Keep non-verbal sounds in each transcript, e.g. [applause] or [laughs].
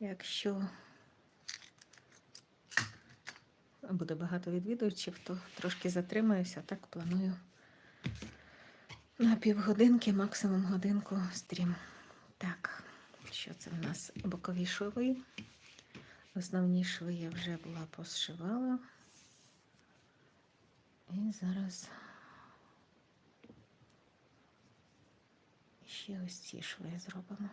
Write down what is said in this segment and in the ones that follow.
Якщо буде багато відвідувачів, то трошки затримаюся, так планую на півгодинки, максимум годинку стрім. Так, що це в нас? Бокові шви. Основні шви я вже була посшивала. І зараз ще ось ці шви зробимо.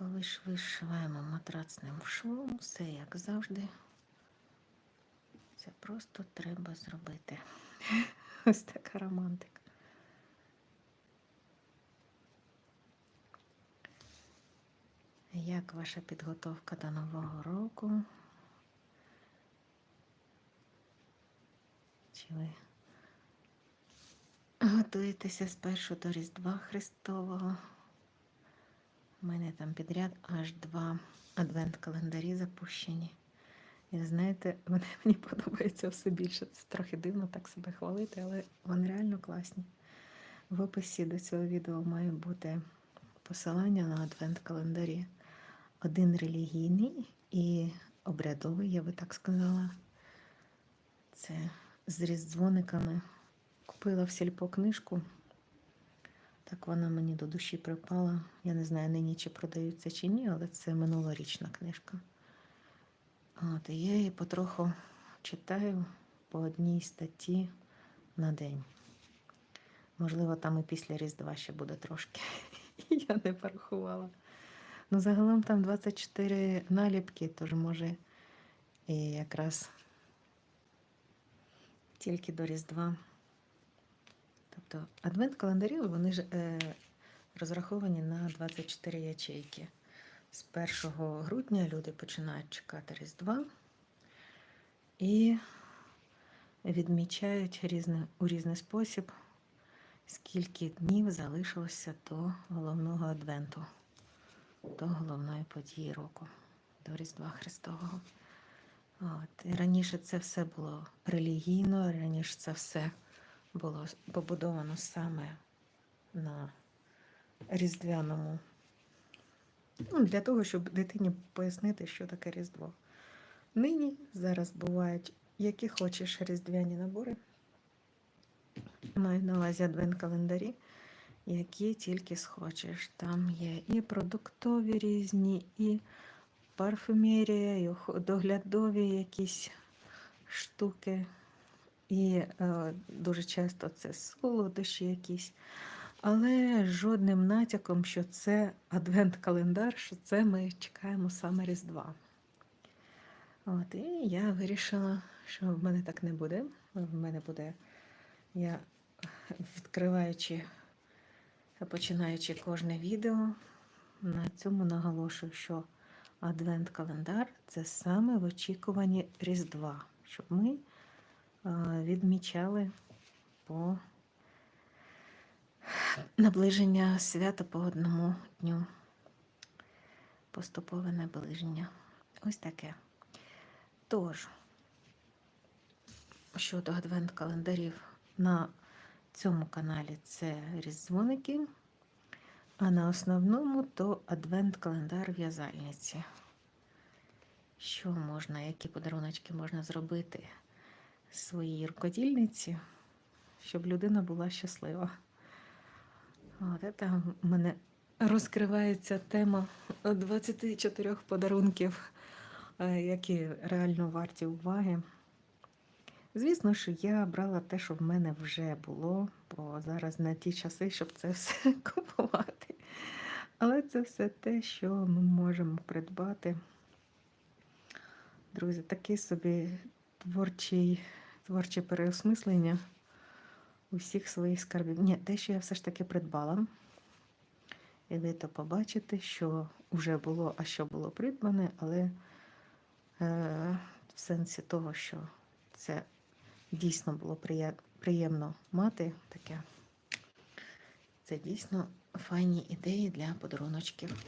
Боковий шви шиваємо матрацним швом, все як завжди. Це просто треба зробити. [laughs] Ось така романтика. Як ваша підготовка до Нового року? Чи ви готуєтеся спершу до Різдва Христового? У мене там підряд аж два адвент-календарі запущені. І знаєте, [laughs] вони мені подобаються все більше. Це трохи дивно так себе хвалити, але вони реально класні. В описі до цього відео має бути посилання на адвент-календарі. Один релігійний і обрядовий, я би так сказала. Це з різдзвониками. Купила в сільпо книжку. Так вона мені до душі припала. Я не знаю нині, чи продаються чи ні, але це минулорічна книжка. От, і я її потроху читаю по одній статті на день. Можливо, там і після Різдва ще буде трошки. [laughs] Я не порахувала. Ну, загалом там 24 наліпки, тож може і якраз тільки до Різдва. Тобто адвент-календарі вони ж е, розраховані на 24 ячейки. З 1 грудня люди починають чекати Різдва і відмічають різне, у різний спосіб, скільки днів залишилося до головного адвенту, до головної події року, до Різдва Христового. От. І раніше це все було релігійно, раніше це все було побудовано саме на різдвяному. Ну, для того, щоб дитині пояснити, що таке Різдво. Нині зараз бувають які хочеш різдвяні набори. Маю на увазі адвент-календарі, які тільки схочеш. Там є і продуктові різні, і парфумерія, і доглядові якісь штуки. І е, дуже часто це солодощі якісь. Але жодним натяком, що це адвент-календар, що це ми чекаємо саме Різдва. От, і я вирішила, що в мене так не буде. В мене буде, я відкриваючи, починаючи кожне відео, на цьому наголошую, що адвент-календар це саме в очікуванні Різдва, щоб ми відмічали по наближення свята по одному дню. Поступове наближення. Ось таке. Тож, щодо адвент-календарів на цьому каналі це різдвоники, а на основному то адвент-календар в'язальниці. Що можна, які подаруночки можна зробити своїй рукодільниці, щоб людина була щаслива. От це в мене розкривається тема 24 подарунків, е, які реально варті уваги. Звісно ж, я брала те, що в мене вже було, бо зараз не ті часи, щоб це все [laughs] купувати. Але це все те, що ми можемо придбати. Друзі, такий собі творчий, творче переосмислення усіх своїх скарбів. Ні, те, що я все ж таки придбала. І ви то побачите, що вже було, а що було придбане, але е, в сенсі того, що це дійсно було приємно мати таке. Це дійсно файні ідеї для подаруночків